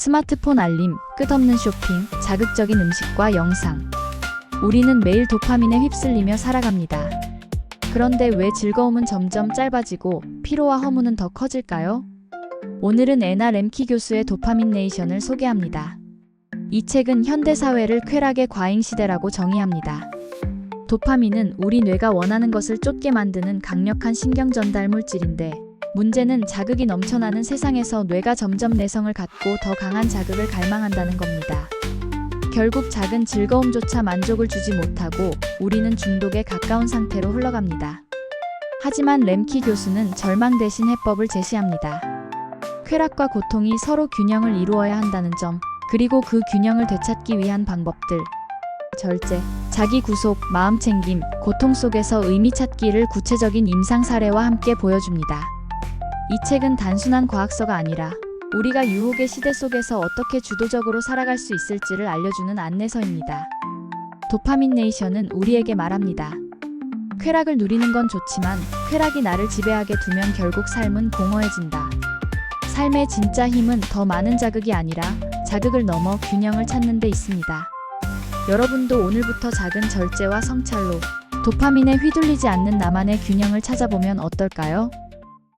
스마트폰 알림, 끝없는 쇼핑, 자극적인 음식과 영상. 우리는 매일 도파민에 휩쓸리며 살아갑니다. 그런데 왜 즐거움은 점점 짧아지고 피로와 허무는 더 커질까요? 오늘은 에나 램키 교수의 도파민 네이션을 소개합니다. 이 책은 현대 사회를 쾌락의 과잉 시대라고 정의합니다. 도파민은 우리 뇌가 원하는 것을 쫓게 만드는 강력한 신경 전달 물질인데 문제는 자극이 넘쳐나는 세상에서 뇌가 점점 내성을 갖고 더 강한 자극을 갈망한다는 겁니다. 결국 작은 즐거움조차 만족을 주지 못하고 우리는 중독에 가까운 상태로 흘러갑니다. 하지만 램키 교수는 절망 대신 해법을 제시합니다. 쾌락과 고통이 서로 균형을 이루어야 한다는 점, 그리고 그 균형을 되찾기 위한 방법들. 절제, 자기 구속, 마음 챙김, 고통 속에서 의미 찾기를 구체적인 임상 사례와 함께 보여줍니다. 이 책은 단순한 과학서가 아니라 우리가 유혹의 시대 속에서 어떻게 주도적으로 살아갈 수 있을지를 알려주는 안내서입니다. 도파민 네이션은 우리에게 말합니다. 쾌락을 누리는 건 좋지만 쾌락이 나를 지배하게 두면 결국 삶은 공허해진다. 삶의 진짜 힘은 더 많은 자극이 아니라 자극을 넘어 균형을 찾는 데 있습니다. 여러분도 오늘부터 작은 절제와 성찰로 도파민에 휘둘리지 않는 나만의 균형을 찾아보면 어떨까요?